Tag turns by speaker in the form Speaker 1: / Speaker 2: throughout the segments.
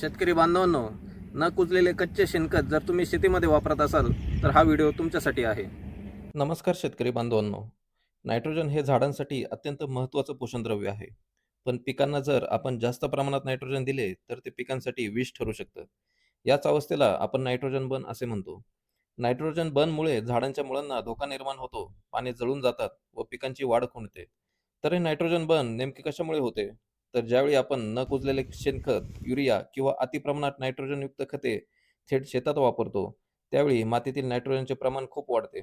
Speaker 1: शेतकरी बांधवांनो न कुजलेले कच्चे शेणखत जर तुम्ही शेतीमध्ये वापरत असाल तर हा व्हिडिओ तुमच्यासाठी आहे. नमस्कार शेतकरी बांधवांनो. नायट्रोजन हे झाडांसाठी अत्यंत महत्त्वाचं पोषणद्रव्य आहे. पण पिकांना जर आपण जास्त प्रमाणात नायट्रोजन दिले तर ते पिकांसाठी विष ठरू शकतं. याच अवस्थेला आपण नायट्रोजन बन असे म्हणतो. नायट्रोजन बनमुळे झाडांच्या मुळांना धोका निर्माण होतो पाने जळून जातात व पिकांची वाढ खुंटते तर हे नायट्रोजन बन नेमके कशामुळे होते? तर ज्यावेळी आपण न कुजलेले शेणखत युरिया किंवा अतिप्रमाणात नायट्रोजनयुक्त खते थेट शेतात वापरतो त्यावेळी मातीतील नायट्रोजनचे प्रमाण खूप वाढते.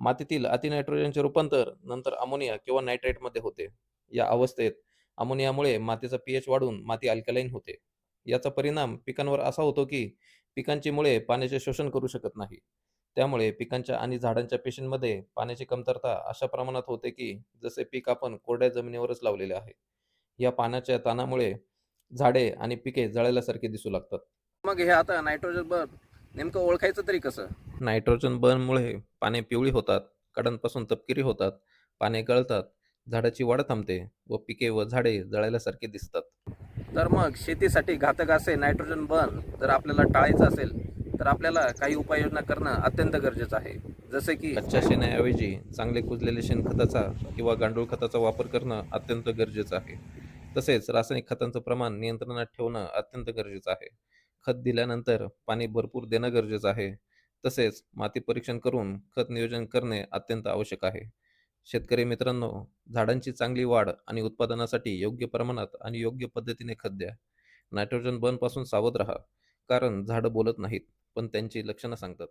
Speaker 1: मातीतील अतिनायट्रोजनचे रूपांतर नंतर अमोनिया किंवा नायट्रेटमध्ये होते. या अवस्थेत अमोनियामुळे मातीचा पीएच वाढून माती अल्कलाईन होते. याचा परिणाम पिकांवर असा होतो की पिकांची मुळे पाण्याचे शोषण करू शकत नाही. त्यामुळे पिकांच्या आणि झाडांच्या पेशींमध्ये पाण्याची कमतरता अशा प्रमाणात होते की जसे पीक आपण कोरड्या जमिनीवरच लावलेले आहे. या पाण्याच्या ताणामुळे झाडे आणि पिके जळाल्यासारखे दिसू लागतात. मग हे आता नायट्रोजन बर्न नेमकं ओळखायचं तरी कसं? नायट्रोजन बर्नमुळे पाने पिवळी होतात कडांपासून तपकिरी होतात पाने गळतात झाडाची वाढ थांबते व पिके व झाडे जळाल्यासारखे दिसतात. तर मग शेतीसाठी घातक असे नायट्रोजन बर्न जर आपल्याला टाळायचं असेल तर आपल्याला काही उपाययोजना करणं अत्यंत गरजेचं आहे. जसे की कच्च्या शेणाऐवजी चांगले कुजलेले शेणखताचा किंवा गांडूळ खताचा वापर करणं अत्यंत गरजेचं आहे. तसेच रासायनिक खतांचं प्रमाण नियंत्रणात ठेवणं अत्यंत गरजेचं आहे. खत दिल्यानंतर पाणी भरपूर देणं गरजेचं आहे. तसेच माती परीक्षण करून खत नियोजन करणे अत्यंत आवश्यक आहे. शेतकरी मित्रांनो झाडांची चांगली वाढ आणि उत्पादनासाठी योग्य प्रमाणात आणि योग्य पद्धतीने खत द्या. नायट्रोजन बर्नपासून सावध राहा कारण झाडं बोलत नाहीत पण त्यांची लक्षणं सांगतात.